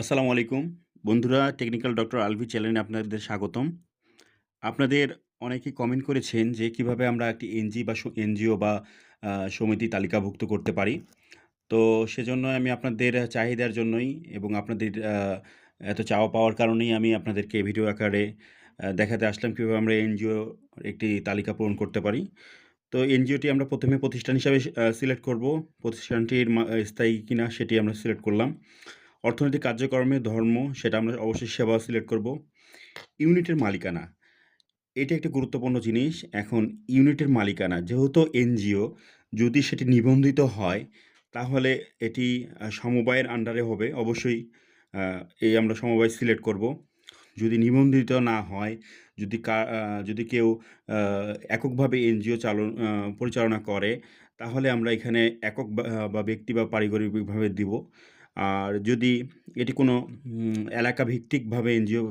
আসসালামু আলাইকুম। বন্ধুরা, টেকনিক্যাল ডক্টর আলভি চ্যানেলে আপনাদের স্বাগতম। আপনাদের অনেকেই কমেন্ট করেছেন যে কীভাবে আমরা একটি এনজি বা এনজিও বা সমিতি তালিকাভুক্ত করতে পারি। তো সেজন্য আমি আপনাদের চাহিদার জন্যই এবং আপনাদের এত চাওয়া পাওয়ার কারণেই আমি আপনাদেরকে ভিডিও আকারে দেখাতে আসলাম কীভাবে আমরা এনজিও একটি তালিকা পূরণ করতে পারি। তো এনজিওটি আমরা প্রথমে প্রতিষ্ঠান হিসাবে সিলেক্ট করব। প্রতিষ্ঠানটির স্থায়ী কিনা সেটি আমরা সিলেক্ট করলাম। অর্থনৈতিক কার্যক্রমে ধর্ম, সেটা আমরা অবশ্যই সেবা সিলেক্ট করব। ইউনিটের মালিকানা, এটা একটা গুরুত্বপূর্ণ জিনিস। এখন ইউনিটের মালিকানা, যেহেতু এনজিও, যদি সেটি নিবন্ধিত হয়, তাহলে এটি সমবায়ের আন্ডারে হবে। অবশ্যই এই আমরা সমবায় সিলেক্ট করব। যদি নিবন্ধিত না হয়, যদি যদি কেউ এককভাবে এনজিও চালন পরিচালনা করে, তাহলে আমরা এখানে একক বা ব্যক্তি বা পারিবারিকভাবে দিব। আর যদি এটি কোনো এলাকা ভিত্তিকভাবে এনজিও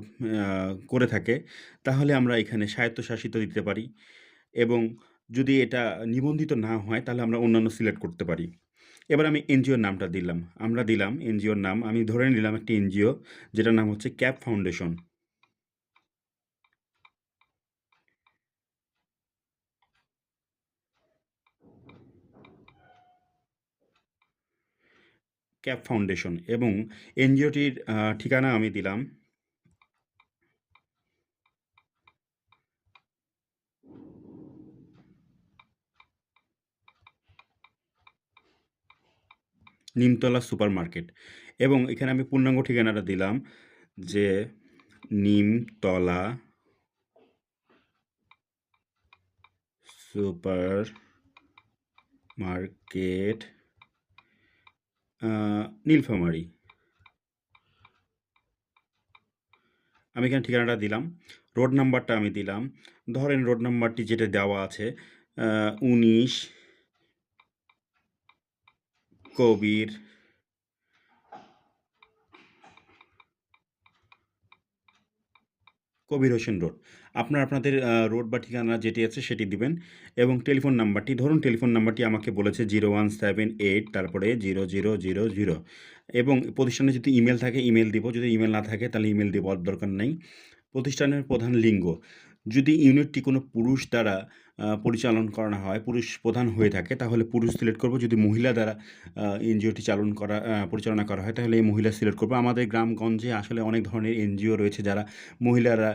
করে থাকে, তাহলে আমরা এখানে স্বায়ত্তশাসিত দিতে পারি এবং যদি এটা নিবন্ধিত না হয়, তাহলে আমরা অন্যান্য সিলেক্ট করতে পারি। এবার আমি এনজিওর নামটা দিলাম। আমরা দিলাম এনজিওর নাম। আমি ধরে নিলাম একটি এনজিও, যেটার নাম হচ্ছে ক্যাপ ফাউন্ডেশন। ক্যাপ ফাউন্ডেশন এবং এনজিওটির ঠিকানা আমি দিলাম। নিমতলা সুপার মার্কেট এবং এখানে আমি পূর্ণাঙ্গ ঠিকানাটা দিলাম যে নিমতলা সুপার মার্কেট নীলফামারী। আমি এখানে ঠিকানাটা দিলাম। রোড নাম্বারটা আমি দিলাম। ধরেন রোড নাম্বারটি যেটা দেওয়া আছে উনিশ কবির কবির হোসেন রোড। আপনার আপনাদের রোড বা ঠিকানা যেটি আছে সেটি দিবেন এবং টেলিফোন নাম্বারটি, ধরুন টেলিফোন নাম্বারটি আমাকে বলেছে জিরো ওয়ান সেভেন এইট, তারপরে জিরো জিরো জিরো জিরো এবং প্রতিষ্ঠানে যদি ইমেল থাকে, ইমেল দিব। যদি ইমেল না থাকে, তাহলে ইমেল দেওয়ার দরকার নেই। প্রতিষ্ঠানের প্রধান লিঙ্গ। যদি ইউনিটটি কোনো পুরুষ দ্বারা পরিচালন করানো হয়, পুরুষ প্রধান হয়ে থাকে, তাহলে পুরুষ সিলেক্ট করব। যদি মহিলা দ্বারা এনজিওটি চালন করা পরিচালনা করা হয়, তাহলে এই মহিলা সিলেক্ট করব। আমাদের গ্রামগঞ্জে আসলে অনেক ধরনের এনজিও রয়েছে যারা মহিলারা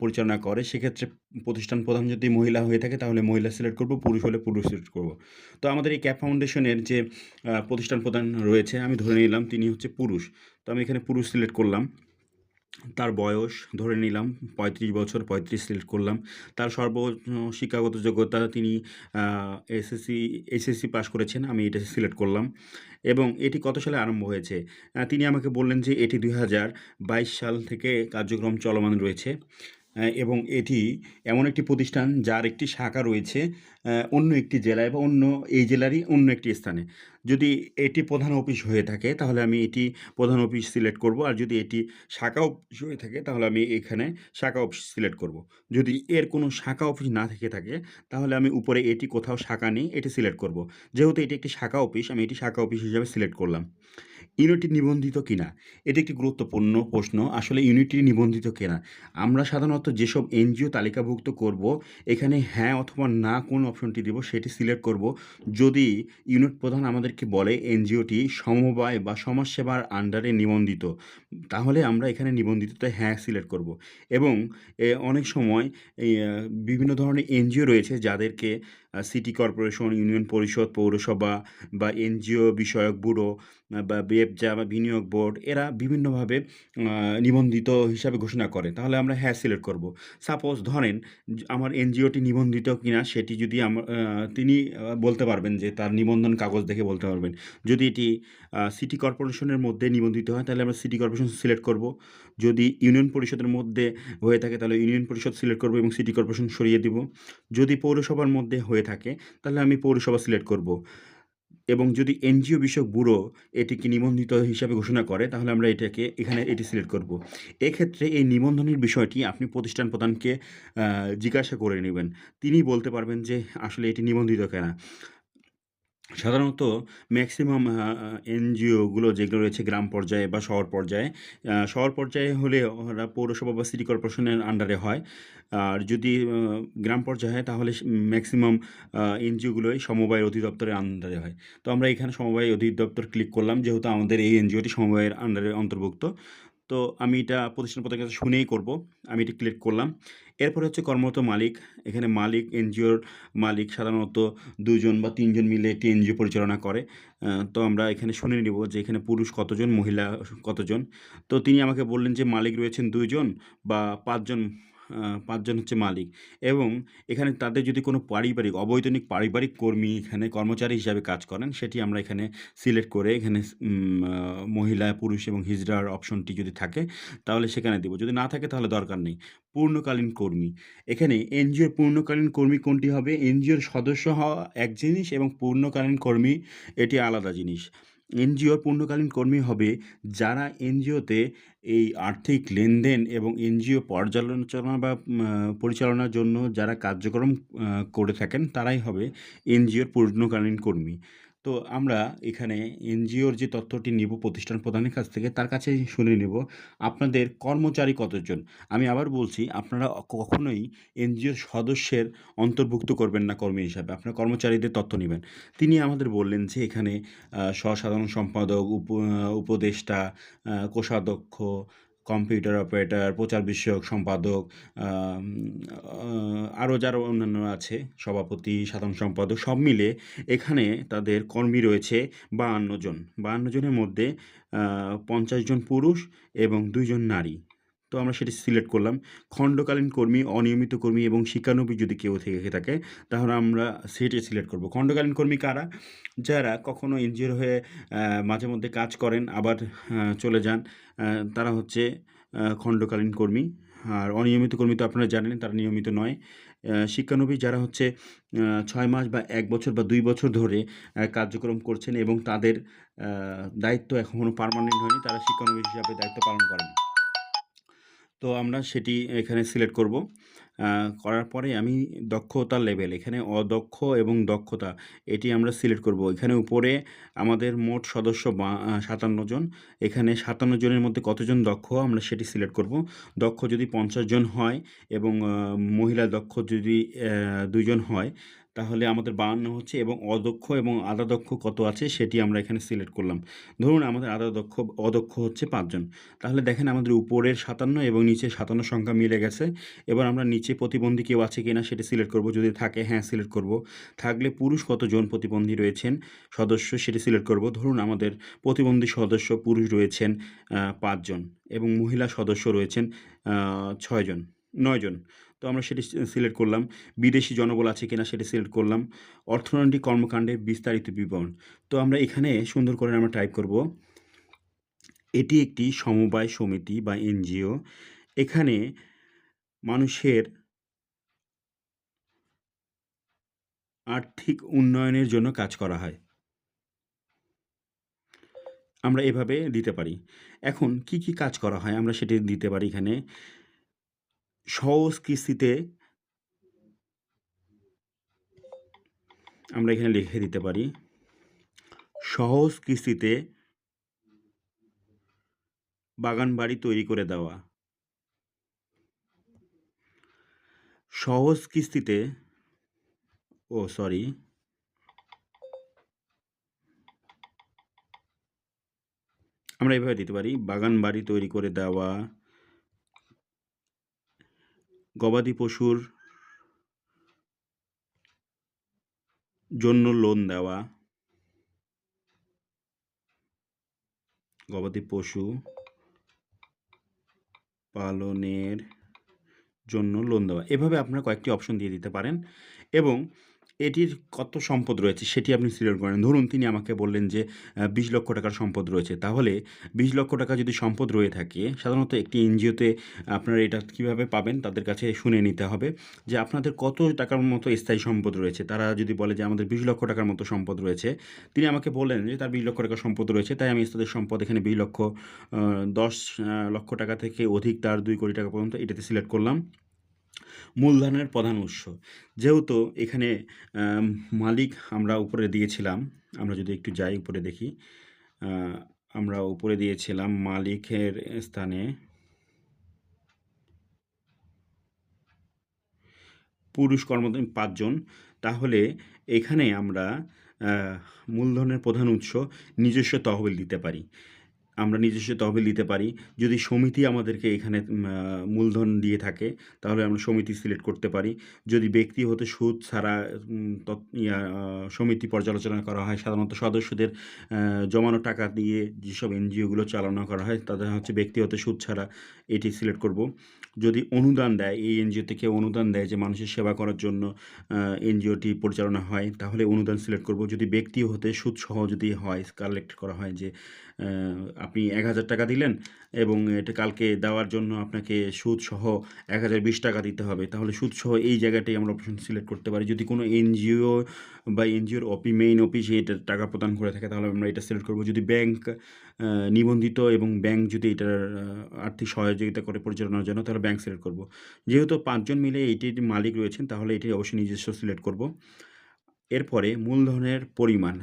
পরিচালনা করে। সেক্ষেত্রে প্রতিষ্ঠান প্রধান যদি মহিলা হয়ে থাকে, তাহলে মহিলা সিলেক্ট করব, পুরুষ হলে পুরুষ সিলেক্ট করব। তো আমাদের এই ক্যাপ ফাউন্ডেশনের যে প্রতিষ্ঠান প্রধান রয়েছে, আমি ধরে নিলাম, তিনি হচ্ছে পুরুষ। তো আমি এখানে পুরুষ সিলেক্ট করলাম। তার বয়স ধরে নিলাম, পঁয়ত্রিশ বছর, পঁয়ত্রিশ সিলেক্ট করলাম। তার সর্ব শিক্ষাগত যোগ্যতা তিনি এসএসসি এসএসসি পাশ করেছেন, আমি এটা সিলেক্ট করলাম। এবং এটি কত সালে আরম্ভ হয়েছে? তিনি আমাকে বললেন যে এটি দুই হাজার বাইশ সাল থেকে কার্যক্রম চলমান রয়েছে। এবং এটি এমন একটি প্রতিষ্ঠান, যার একটি শাখা রয়েছে অন্য একটি জেলায় বা অন্য এই জেলারই অন্য একটি স্থানে। যদি এটি প্রধান অফিস হয়ে থাকে, তাহলে আমি এটি প্রধান অফিস সিলেক্ট করব। আর যদি এটি শাখা অফিস হয়ে থাকে, তাহলে আমি এখানে শাখা অফিস সিলেক্ট করব। যদি এর কোনো শাখা অফিস না থেকে থাকে, তাহলে আমি উপরে এটি কোথাও শাখা নেই, এটি সিলেক্ট করব। যেহেতু এটি একটি শাখা অফিস, আমি এটি শাখা অফিস হিসাবে সিলেক্ট করলাম। ইউনিটি নিবন্ধিত কিনা? এটি একটি গুরুত্বপূর্ণ প্রশ্ন। আসলে ইউনিটি নিবন্ধিত কিনা? আমরা সাধারণত যেসব এনজিও তালিকাভুক্ত করব, এখানে হ্যাঁ অথবা না কোন অপশনটি দেব, সেটি সিলেক্ট করব। যদি ইউনিট প্রধান আমাদেরকে বলে, এনজিওটি সমবায় বা সমাজসেবার আন্ডারে নিবন্ধিত। তাহলে আমরা এখানে নিবন্ধিততে হ্যাঁ সিলেক্ট করব। এবং অনেক সময় বিভিন্ন ধরনের এনজিও রয়েছে যাদেরকে সিটি কর্পোরেশন, ইউনিয়ন পরিষদ, পৌরসভা বা এনজিও বিষয়ক ব্যুরো বা বেবজা বা বিনিয়োগ বোর্ড, এরা বিভিন্নভাবে নিবন্ধিত হিসাবে ঘোষণা করে। তাহলে আমরা হ্যাঁ সিলেক্ট করব। সাপোজ ধরেন আমার এনজিওটি নিবন্ধিত কিনা সেটি যদি আমার তিনি বলতে পারবেন যে তার নিবন্ধন কাগজ দেখে বলতে পারবেন। যদি এটি সিটি কর্পোরেশনের মধ্যে নিবন্ধিত হয়, তাহলে আমরা সিটি কর্পোরেশন সিলেক্ট করব। যদি ইউনিয়ন পরিষদের মধ্যে হয়ে থাকে, তাহলে ইউনিয়ন পরিষদ সিলেক্ট করব এবং সিটি কর্পোরেশন সরিয়ে দিব। যদি পৌরসভার মধ্যে হয়ে থাকে, তাহলে আমি পৌরসভা সিলেক্ট করব। এবং যদি এনজিও বিষয়ক ব্যুরো এটিকে নিবন্ধিত হিসাবে ঘোষণা করে, তাহলে আমরা এটাকে এখানে এটি সিলেক্ট করব। এক্ষেত্রে এই নিবন্ধনের বিষয়টি আপনি প্রতিষ্ঠান প্রধানকে জিজ্ঞাসা করে নেবেন। তিনি বলতে পারবেন যে আসলে এটি নিবন্ধিত কেনা। সাধারণত ম্যাক্সিমাম এনজিওগুলো যেগুলো রয়েছে গ্রাম পর্যায়ে বা শহর পর্যায়ে, শহর পর্যায়ে হলে ওরা পৌরসভা বা সিটি কর্পোরেশনের আন্ডারে হয়। আর যদি গ্রাম পর্যায়ে হয় তাহলে ম্যাক্সিমাম এনজিওগুলোই সমবায় অধিদপ্তরের আন্ডারে হয়। তো আমরা এখানে সমবায় অধিদপ্তর ক্লিক করলাম যেহেতু আমাদের এই এনজিওটি সমবায়ের আন্ডারে অন্তর্ভুক্ত। তো আমি এটা প্রতিষ্ঠান প্রধানের কাছে শুনেই করব। আমি এটি ক্লিক করলাম। এরপরে হচ্ছে কর্মরত মালিক। এখানে মালিক, এনজিওর মালিক সাধারণত দুজন বা তিনজন মিলে একটি এনজিও পরিচালনা করে। তো আমরা এখানে শুনে নিব যে এখানে পুরুষ কতজন, মহিলা কতজন। তো তিনি আমাকে বললেন যে মালিক রয়েছেন দুজন বা ৫ জন আ ৫ জন হচ্ছে মালিক এবং এখানে তাদের যদি কোনো পারিবারিক, অবৈতনিক পারিবারিক কর্মী এখানে কর্মচারী হিসাবে কাজ করেন, সেটি আমরা এখানে সিলেক্ট করে এখানে মহিলা, পুরুষ এবং হিজড়ার অপশনটি যদি থাকে তাহলে সেখানে দিব। যদি না থাকে তাহলে দরকার নেই। পূর্ণকালীন কর্মী। এখানে এনজিওর পূর্ণকালীন কর্মী কোনটি হবে? এনজিওর সদস্য হওয়া এক জিনিস এবং পূর্ণকালীন কর্মী এটি আলাদা জিনিস। এনজিওর পূর্ণকালীন কর্মী হবে যারা এনজিওতে এই আর্থিক লেনদেন এবং এনজিও পর্যালোচনা বা পরিচালনার জন্য যারা কার্যক্রম করে থাকেন তারাই হবে এনজিওর পূর্ণকালীন কর্মী। তো আমরা এখানে এনজিওর যে তথ্যটি নিব প্রতিষ্ঠান প্রধানের কাছ থেকে তার কাছে শুনে নেব আপনাদের কর্মচারী কতজন? আমি আবার বলছি আপনারা কখনোই এনজিওর সদস্যের অন্তর্ভুক্ত করবেন না কর্মী হিসাবে। আপনার কর্মচারীদের তথ্য নেবেন তিনি আমাদের বললেন যে এখানে আ সহ-সাধারণ সম্পাদক, উপ উপদেষ্টা, কোষাধ্যক্ষ, কম্পিউটার অপারেটর, প্রচার বিষয়ক সম্পাদক, আরও যারা অন্যান্য আছে সভাপতি, সাধারণ সম্পাদক সব মিলে এখানে তাদের কর্মী রয়েছে ৫২ জন। ৫২ জনের মধ্যে পঞ্চাশ জন পুরুষ এবং দুইজন নারী। তো আমরা সেটি সিলেক্ট করলাম। খণ্ডকালীন কর্মী, অনিয়মিত কর্মী এবং শিক্ষানবী যদি কেউ থেকে থাকে তাহলে আমরা সেটি সিলেক্ট করব। খণ্ডকালীন কর্মী কারা? যারা কখনো এনজিওর হয়ে মাঝে মধ্যে কাজ করেন আবার চলে যান। তারা হচ্ছে খণ্ডকালীন কর্মী। আর অনিয়মিত কর্মী তো আপনারা জানেন তারা নিয়মিত নয়। শিক্ষানবী যারা হচ্ছে ছয় মাস বা এক বছর বা দুই বছর ধরে কার্যক্রম করছেন এবং তাদের দায়িত্ব এখনও পার্মানেন্ট হয়নি। তারা শিক্ষানবী হিসাবে দায়িত্ব পালন করেন। তো আমরা সেটি এখানে সিলেক্ট করব। করার পরে আমি দক্ষতার লেভেল এখানে অদক্ষ এবং দক্ষতা, এটি আমরা সিলেক্ট করব। এখানে উপরে আমাদের মোট সদস্য ৫৭ জন। এখানে ৫৭ জনের মধ্যে কতজন দক্ষ আমরা সেটি সিলেক্ট করব। দক্ষ যদি ৫০ জন হয় এবং মহিলা দক্ষ যদি দুজন হয় তাহলে আমাদের ৫২ হচ্ছে এবং অদক্ষ এবং আধা দক্ষ কত আছে সেটি আমরা এখানে সিলেক্ট করলাম। ধরুন আমাদের আধা দক্ষ অদক্ষ হচ্ছে পাঁচজন তাহলে দেখেন আমাদের উপরের ৫৭ এবং নিচের ৫৭ সংখ্যা মিলে গেছে। এবার আমরা নিচে প্রতিবন্ধী কেউ আছে কিনা সেটি সিলেক্ট করব। যদি থাকে হ্যাঁ সিলেক্ট করব। থাকলে পুরুষ কতজন প্রতিবন্ধী রয়েছেন সদস্য সেটি সিলেক্ট করব। ধরুন আমাদের প্রতিবন্ধী সদস্য পুরুষ রয়েছেন পাঁচজন এবং মহিলা সদস্য রয়েছেন ছয়জন ৬ জন, ৯ জন। তো আমরা সেটি সিলেক্ট করলাম। বিদেশি জনবল আছে কিনা সেটি সিলেক্ট করলাম। অর্থনৈতিক কর্মকাণ্ডের বিস্তারিত বিবরণ। তো আমরা এখানে সুন্দর করে আমরা টাইপ করব। এটি একটি সমবায় সমিতি বা এনজিও। এখানে মানুষের আর্থিক উন্নয়নের জন্য কাজ করা হয়। আমরা এভাবে দিতে পারি। এখন কি, কি কাজ করা হয় আমরা সেটি দিতে পারি এখানে। সহজ কিস্তিতে আমরা এখানে লিখে দিতে পারি। সহজ কিস্তিতে বাগান বাড়ি তৈরি করে দেওয়া। সহজ কিস্তিতে, ও সরি। আমরা এভাবে দিতে পারি। বাগান বাড়ি তৈরি করে দেওয়া। গবাদি পশুর জন্য লোন দেওয়া। গবাদি পশু পালনের জন্য লোন দেওয়া। এভাবে আপনারা কয়েকটি অপশন দিয়ে দিতে পারেন এবং এটির কত সম্পদ রয়েছে সেটি আপনি সিলেক্ট করেন। ধরুন তিনি আমাকে বললেন যে বিশ লক্ষ টাকার সম্পদ রয়েছে। তাহলে ২০ লক্ষ টাকা যদি সম্পদ রয়ে থাকে, সাধারণত একটি এনজিওতে আপনারা এটা কীভাবে পাবেন তাদের কাছে শুনে নিতে হবে যে, আপনাদের কত টাকার মতো স্থায়ী সম্পদ রয়েছে। তারা যদি বলে যে, আমাদের ২০ লক্ষ টাকার মতো সম্পদ রয়েছে। তিনি আমাকে বললেন যে, তার ২০ লক্ষ টাকার সম্পদ রয়েছে। তাই আমি তাদের সম্পদ এখানে ২০ লক্ষ দশ লক্ষ টাকা থেকে অধিক তার দুই কোটি টাকা পর্যন্ত এটাতে সিলেক্ট করলাম। মূলধনের প্রধান উৎস। যেহেতু এখানে মালিক আমরা উপরে দিয়েছিলাম, আমরা যদি একটু যাই উপরে দেখি আমরা উপরে দিয়েছিলাম মালিকের স্থানে পুরুষ কর্মচারী পাঁচজন। তাহলে এখানে আমরা মূলধনের প্রধান উৎস নিজস্ব তহবিল দিতে পারি। আমরা নিজস্ব তহবিল দিতে পারি। যদি সমিতি আমাদেরকে এখানে মূলধন দিয়ে থাকে, তাহলে আমরা সমিতি সিলেক্ট করতে পারি। যদি ব্যক্তি হতে সুদ ছাড়া সমিতি পর্যালোচনা করা হয়, সাধারণত সদস্যদের জমানো টাকা দিয়ে যেসব এনজিওগুলো চালনা করা হয়, তাদের হচ্ছে ব্যক্তি হতে সুদ ছাড়া এটি সিলেক্ট করব। যদি অনুদান দেয়, এই এনজিও থেকে অনুদান দেয় যে মানুষের সেবা করার জন্য এনজিওটি পরিচালনা হয়, তাহলে অনুদান সিলেক্ট করব। যদি ব্যক্তি হতে সুদ সহ যদি হয়, কালেক্ট করা হয় যে আপনি এক হাজার টাকা দিলেন এবং এটা কালকে দেওয়ার জন্য আপনাকে সুদ সহ এক হাজার বিশ টাকা দিতে হবে। তাহলে সুদ সহ এই জায়গাটাই আমরা অপশন সিলেক্ট করতে পারি। যদি কোনো এনজিও বা এনজিওর অপি মেইন অফিসে এটা টাকা প্রদান করে থাকে, তাহলে আমরা এটা সিলেক্ট করব। যদি ব্যাংক নিবন্ধিত এবং ব্যাংক যদি এটার আর্থিক সহযোগিতা করে, পরিচালনার জন্য, তাহলে ব্যাংক সিলেক্ট করব। যেহেতু পাঁচজন মিলে এইটির মালিক রয়েছেন, তাহলে এটি অবশ্যই নিজস্ব সিলেক্ট করব। এরপরে মূলধনের পরিমাণ,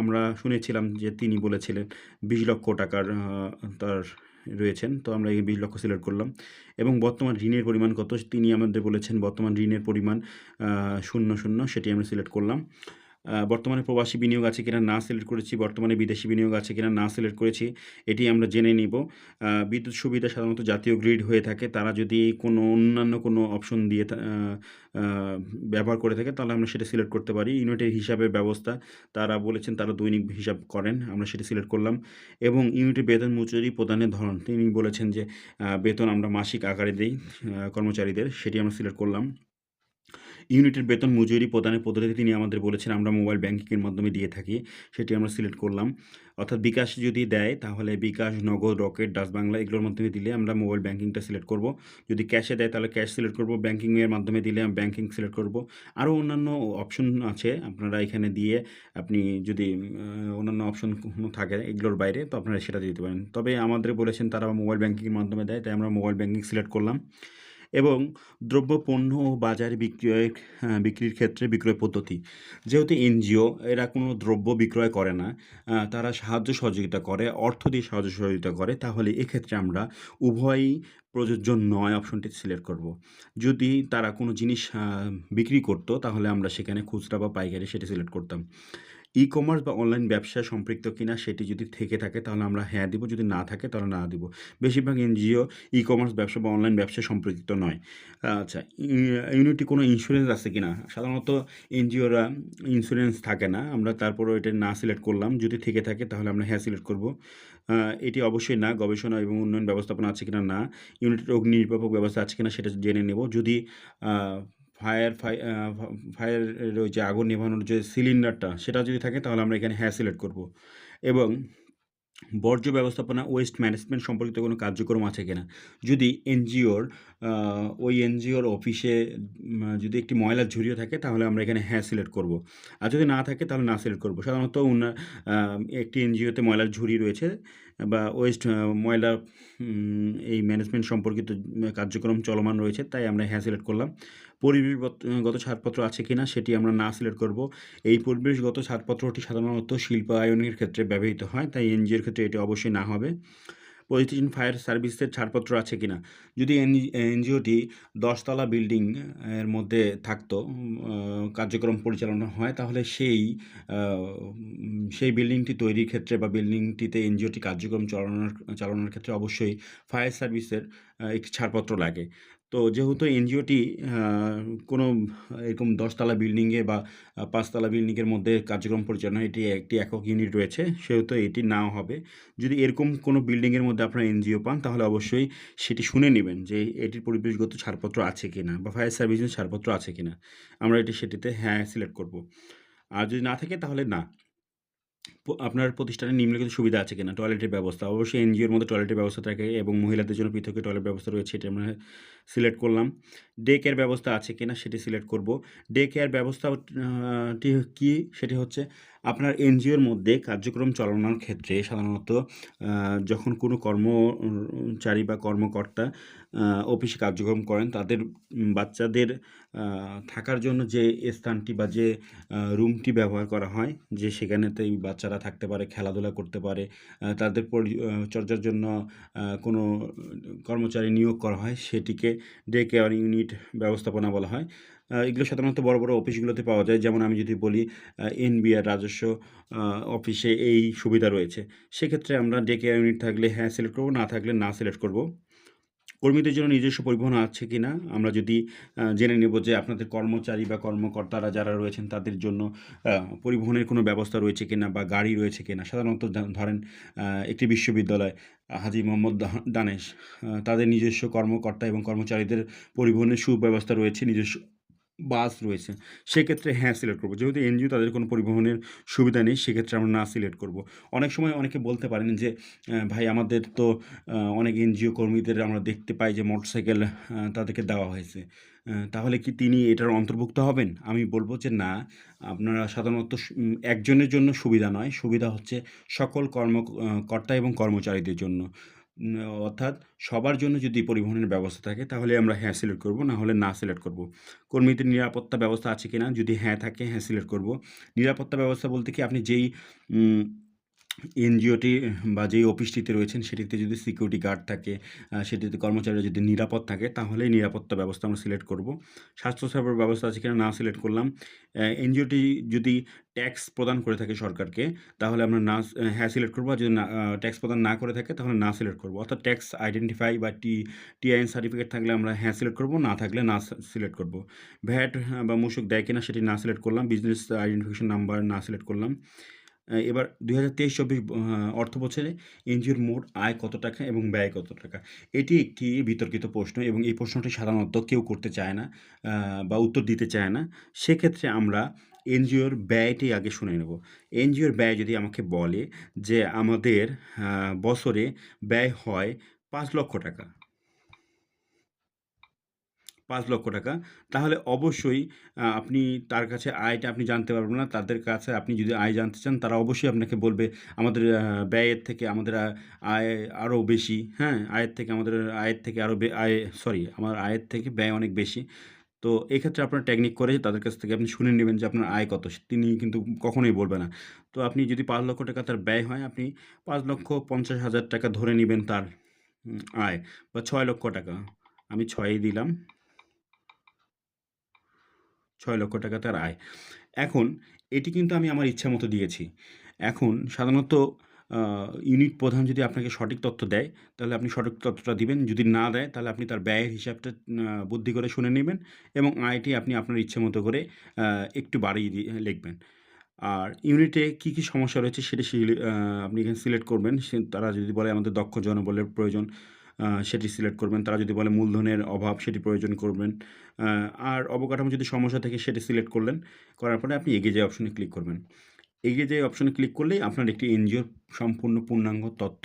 আমরা শুনেছিলাম যে তিনি বলেছিলেন বিশ লক্ষ টাকার তার রয়েছেন, তো আমরা এই বিশ লক্ষ সিলেক্ট করলাম। এবং বর্তমান ঋণের পরিমাণ কত? তিনি আমাদের বলেছেন বর্তমান ঋণের পরিমাণ শূন্য শূন্য, সেটি আমরা সিলেক্ট করলাম। বর্তমানে প্রবাসী বিনিয়োগ আছে কিনা না সিলেক্ট করেছি, বর্তমানে বিদেশি বিনিয়োগ আছে কিনা না সিলেক্ট করেছি, এটি আমরা জেনে নিব। বিদ্যুৎ সুবিধা সাধারণত জাতীয় গ্রিড হয়ে থাকে, তারা যদি কোনো অন্যান্য কোনো অপশন দিয়ে ব্যবহার করে থাকে, তাহলে আমরা সেটা সিলেক্ট করতে পারি। ইউনিটের হিসাবের ব্যবস্থা, তারা বলেছেন তারা দৈনিক হিসাব করেন, আমরা সেটা সিলেক্ট করলাম। এবং ইউনিটের বেতন মজুরি প্রদানের ধরন, তিনি বলেছেন যে বেতন আমরা মাসিক আকারে দিই কর্মচারীদের, সেটি আমরা সিলেক্ট করলাম। ইউনিটের বেতন মজুরি প্রদানের পদ্ধতি তিনি আমাদের বলেছেন, আমরা মোবাইল ব্যাংকিংয়ের মাধ্যমে দিয়ে থাকি, সেটি আমরা সিলেক্ট করলাম। অর্থাৎ বিকাশ যদি দেয়, তাহলে বিকাশ, নগদ, রকেট, ডাচ বাংলা এগুলোর মাধ্যমে দিলে আমরা মোবাইল ব্যাংকিংটা সিলেক্ট করব। যদি ক্যাশে দেয়, তাহলে ক্যাশ সিলেক্ট করব। ব্যাংকিংয়ের মাধ্যমে দিলে ব্যাংকিং সিলেক্ট করব। আরও অন্যান্য অপশন আছে, আপনারা এখানে দিয়ে আপনি যদি অন্যান্য অপশন কোনো থাকে এগুলোর বাইরে, তো আপনারা সেটা দিতে পারেন। তবে আমাদের বলেছেন তারা মোবাইল ব্যাংকিংয়ের মাধ্যমে দেয়, তাই আমরা মোবাইল ব্যাংকিং সিলেক্ট করলাম। এবং দ্রব্য পণ্য ও বাজারে বিক্রয় হ্যাঁ, বিক্রির ক্ষেত্রে বিক্রয় পদ্ধতি। যেহেতু এনজিও এরা কোনো দ্রব্য বিক্রয় করে না তারা সাহায্য সহযোগিতা করে অর্থ দিয়ে সাহায্য সহযোগিতা করে তাহলে এক্ষেত্রে আমরা উভয়ই প্রযোজ্য নয় অপশনটি সিলেক্ট করব। যদি তারা কোনো জিনিস বিক্রি করতো তাহলে আমরা সেখানে খুচরা বা পাইকারি সেটি সিলেক্ট করতাম। ই কমার্স বা অনলাইন ব্যবসা সম্পৃক্ত কিনা সেটি যদি থেকে থাকে, তাহলে আমরা হ্যাঁ দিব। যদি না থাকে, তাহলে না দিব। বেশিরভাগ এনজিও ই কমার্স ব্যবসা বা অনলাইন ব্যবসা সম্পৃক্ত নয়। আচ্ছা ইউনিটি কোনো ইন্স্যুরেন্স আছে কিনা? সাধারণত এনজিওরা ইন্স্যুরেন্স থাকে না। আমরা তারপরও এটা না সিলেক্ট করলাম। যদি থেকে থাকে, তাহলে আমরা হ্যাঁ সিলেক্ট করব। এটি অবশ্যই না। গবেষণা এবং উন্নয়ন ব্যবস্থাপনা আছে কিনা? না। ইউনিটের অগ্নি নির্বাপক ব্যবস্থা আছে কিনা সেটা জেনে নেব। যদি ফায়ার ফায়ার ওই যে আগুন নেভানোর যে সিলিন্ডারটা, সেটা যদি থাকে তাহলে আমরা এখানে হ্যাঁ সিলেক্ট করব। এবং বর্জ্য ব্যবস্থাপনা ওয়েস্ট ম্যানেজমেন্ট সম্পর্কিত কোনো কার্যক্রম আছে কিনা? যদি এনজিওর ওই এনজিওর অফিসে যদি একটি ময়লার ঝুড়িও থাকে তাহলে আমরা এখানে হ্যাঁ সিলেক্ট করব। আর যদি না থাকে তাহলে না সিলেক্ট করব। সাধারণত একটি এনজিওতে ময়লার ঝুড়ি রয়েছে বা ওয়েস্ট ময়লা এই ম্যানেজমেন্ট সম্পর্কিত কার্যক্রম চলমান রয়েছে, তাই আমরা হ্যাঁ সিলেক্ট করলাম। পরিবেশগত ছাড়পত্র আছে কি না সেটি আমরা না সিলেক্ট করব। এই পরিবেশগত ছাড়পত্রটি সাধারণত শিল্পায়নের ক্ষেত্রে ব্যবহৃত হয়, তাই এনজিওর ক্ষেত্রে এটি অবশ্যই না হবে। প্রতিদিন ফায়ার সার্ভিসের ছাড়পত্র আছে কিনা যদি এনজিওটি দশতলা বিল্ডিং এর মধ্যে থাকতো কার্যক্রম পরিচালনা হয়, তাহলে সেই সেই বিল্ডিংটি তৈরির ক্ষেত্রে বা বিল্ডিংটিতে এনজিওটি কার্যক্রম চালানোর চালানোর ক্ষেত্রে অবশ্যই ফায়ার সার্ভিসের একটি ছাড়পত্র লাগে। তো যেহেতু এনজিওটি কোনো এরকম দশতলা বিল্ডিংয়ে বা পাঁচতলা বিল্ডিংয়ের মধ্যে কার্যক্রম পরিচালনা এটি একটি একক ইউনিট রয়েছে, সেহেতু এটি নাও হবে। যদি এরকম কোনো বিল্ডিংয়ের মধ্যে আপনারা এনজিও পান, তাহলে অবশ্যই সেটি শুনে নেবেন যে এটির পরিবেশগত ছাড়পত্র আছে কি না বা ফায়ার সার্ভিসের ছাড়পত্র আছে কি না আমরা এটি সেটিতে হ্যাঁ সিলেক্ট করব। আর যদি না থাকে, তাহলে না। আপনার প্রতিষ্ঠানে নিম্নলিখিত সুবিধা আছে কিনা? টয়লেটের ব্যবস্থা। অবশ্যই এনজিওর মধ্যে টয়লেটের ব্যবস্থা থাকে এবং মহিলাদের জন্য পৃথক টয়লেট ব্যবস্থা রয়েছে, এটা আমরা সিলেক্ট করলাম। ডে কেয়ার ব্যবস্থা আছে কিনা সেটি সিলেক্ট করব। ডে কেয়ার ব্যবস্থাটি কী সেটি হচ্ছে আপনার এনজিওর মধ্যে কার্যক্রম চালানোর ক্ষেত্রে সাধারণত যখন কোনো কর্মচারী বা কর্মকর্তা অফিসে কার্যক্রম করেন তাদের বাচ্চাদের থাকার জন্য যে স্থানটি বা যে রুমটি ব্যবহার করা হয় যে সেখানেতেই বাচ্চারা থাকতে পারে, খেলাধুলা করতে পারে। তাদের পরিচর্যার জন্য কোনো কর্মচারী নিয়োগ করা হয় সেটিকে ডে কেয়ার ইউনিট ব্যবস্থাপনা বলা হয়। এগুলো সাধারণত বড়, বড় অফিসগুলোতে পাওয়া যায়। যেমন আমি যদি বলি এনবিআর রাজস্ব অফিসে এই সুবিধা রয়েছে। সেক্ষেত্রে আমরা ডে কেয়ার ইউনিট থাকলে হ্যাঁ সিলেক্ট করব না থাকলে না সিলেক্ট করব। কর্মীদের জন্য নিজস্ব পরিবহন আছে কি না আমরা যদি জেনে নেব যে আপনাদের কর্মচারী বা কর্মকর্তারা যারা রয়েছেন তাদের জন্য পরিবহনের কোনো ব্যবস্থা রয়েছে কিনা বা গাড়ি রয়েছে কিনা। সাধারণত ধরেন একটি বিশ্ববিদ্যালয় হাজি মোহাম্মদ দানেশ তাদের নিজস্ব কর্মকর্তা এবং কর্মচারীদের পরিবহনের সুব্যবস্থা রয়েছে, নিজস্ব বাস রয়েছে। সেক্ষেত্রে হ্যাঁ সিলেক্ট করব। যেহেতু এনজিও তাদের কোনো পরিবহনের সুবিধা নেই, সেক্ষেত্রে আমরা না সিলেক্ট করব। অনেক সময় অনেকে বলতে পারেন যে, ভাই আমাদের তো অনেক এনজিও কর্মীদের আমরা দেখতে পাই যে মোটরসাইকেল তাদেরকে দেওয়া হয়েছে। তাহলে কি তিনি এটার অন্তর্ভুক্ত হবেন? আমি বলব যে না, আপনারা সাধারণত একজনের জন্য সুবিধা নয়, সুবিধা হচ্ছে সকল কর্ম আ কর্তা এবং কর্মচারীদের জন্য। অর্থাৎ সবার জন্য যদি পরিবহনের ব্যবস্থা থাকে তাহলে আমরা হ্যাঁ সিলেক্ট করব, না হলে না সিলেক্ট করব। কর্মীদের নিরাপত্তা ব্যবস্থা আছে কি না যদি হ্যাঁ থাকে হ্যাঁ সিলেক্ট করব। নিরাপত্তা ব্যবস্থা বলতে কি আপনি যেই এনজিওটি বা যেই অফিসটিতে রয়েছেন সেটিতে যদি সিকিউরিটি গার্ড থাকে, সেটিতে কর্মচারীরা যদি নিরাপদ থাকে তাহলেই নিরাপত্তা ব্যবস্থা আমরা সিলেক্ট করব। স্বাস্থ্যসেবার ব্যবস্থা আছে কিনা না সিলেক্ট করলাম। এনজিওটি যদি ট্যাক্স প্রদান করে থাকে সরকারকে তাহলে আমরা না হ্যাঁ সিলেক্ট করব আর যদি না ট্যাক্স প্রদান না করে থাকে তাহলে না সিলেক্ট করব। অর্থাৎ ট্যাক্স আইডেন্টিফাই বা টি টিআইএন সার্টিফিকেট থাকলে আমরা হ্যাঁ সিলেক্ট করব, না থাকলে না সিলেক্ট করব ভ্যাট বা মূসক দেয় কিনা সেটি না সিলেক্ট করলাম। বিজনেস আইডেন্টিফিকেশন নাম্বার না সিলেক্ট করলাম। এবার ২০২৩-২৪ ব অর্থ বছরে এনজিওর মোট আয় কত টাকা এবং ব্যয় কত টাকা? এটি একটি বিতর্কিত প্রশ্ন এবং এই প্রশ্নটি সাধারণত কেউ করতে চায় না বা উত্তর দিতে চায় না। সেক্ষেত্রে আমরা এনজিওর ব্যয়টি আগে শুনে নেব। এনজিওর ব্যয় যদি আমাকে বলে যে আমাদের বছরে ব্যয় হয় ৳৫,০০,০০০ ৳৫,০০,০০০ তাহলে অবশ্যই আপনি তার কাছে আয়টা আপনি জানতে পারবেন না। তাদের কাছে আপনি যদি আয় জানতে চান তারা অবশ্যই আপনাকে বলবে আমাদের ব্যয়ের থেকে আমাদের আয় আরও বেশি, হ্যাঁ? আয়ের থেকে আমাদের আয়ের থেকে আরও আয় সরি আমার আয়ের থেকে ব্যয় অনেক বেশি। তো এক্ষেত্রে আপনার টেকনিক করে তাদের কাছ থেকে আপনি শুনে নেবেন যে আপনার আয় কত? তিনি কিন্তু কখনোই বলবে না। তো আপনি যদি ৳৫,০০,০০০ তার ব্যয় হয় আপনি ৳৫,৫০,০০০ ধরে নেবেন তার আয় বা ছয় লক্ষ টাকা আমি ৬ই দিলাম। ৳৬,০০,০০০ তার আয়। এখন এটি কিন্তু আমি আমার ইচ্ছা মতো দিয়েছি। এখন সাধারণত ইউনিট প্রধান যদি আপনাকে সঠিক তথ্য দেয়, তাহলে আপনি সঠিক তথ্যটা দিবেন। যদি না দেয় তাহলে আপনি তার ব্যয়ের হিসাবটা বুদ্ধি করে শুনে নেবেন এবং আয়টি আপনি আপনার ইচ্ছে মতো করে একটু বাড়িয়ে দিয়ে লিখবেন। আর ইউনিটে কী, কী সমস্যা রয়েছে সেটি আপনি এখানে সিলেক্ট করবেন। তারা যদি বলে আমাদের দক্ষ জনবলের প্রয়োজন সেটি সিলেক্ট করবেন। তারা যদি বলে মূলধনের অভাব, সেটি প্রয়োজন করবেন। আর অবকাঠামো যদি সমস্যা থাকে, সেটি সিলেক্ট করলেন। করার পরে আপনি এগিয়ে যাওয়া অপশনে ক্লিক করবেন। এগিয়ে যাওয়া অপশনে ক্লিক করলেই আপনার একটি এনজিওর সম্পূর্ণ পূর্ণাঙ্গ তথ্য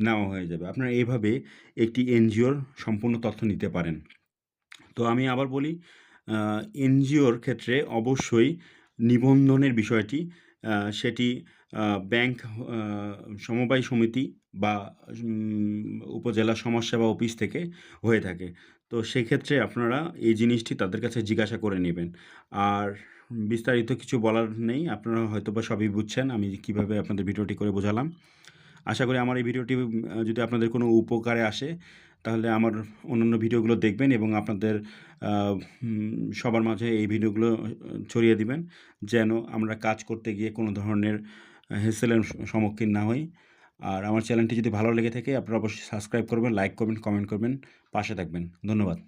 নেওয়া হয়ে যাবে। আপনারা এভাবে একটি এনজিওর সম্পূর্ণ তথ্য নিতে পারেন। তো আমি আবার বলি এনজিওর ক্ষেত্রে অবশ্যই নিবন্ধনের বিষয়টি সেটি ব্যাংক সমবায় সমিতি বা উপজেলা সমাজসেবা অফিস থেকে হয়ে থাকে। তো সেক্ষেত্রে আপনারা এই জিনিসটি তাদের কাছে জিজ্ঞাসা করে নেবেন আর বিস্তারিত কিছু বলার নেই। আপনারা হয়তো বা সবই বুঝছেন, আমি কীভাবে আপনাদের ভিডিওটি করে বোঝালাম। আশা করি আমার এই ভিডিওটি যদি আপনাদের কোনো উপকারে আসে, তাহলে আমার অন্যান্য ভিডিওগুলো দেখবেন এবং আপনাদের সবার মাঝে এই ভিডিওগুলো ছড়িয়ে দিবেন। যেন আমরা কাজ করতে গিয়ে কোনো ধরনের স সম্মুখীন না হই। আর আমার চ্যানেলটি যদি ভালো লেগে থাকে আপনারা অবশ্যই সাবস্ক্রাইব করবেন, লাইক করবেন, কমেন্ট করবেন, পাশে থাকবেন। ধন্যবাদ।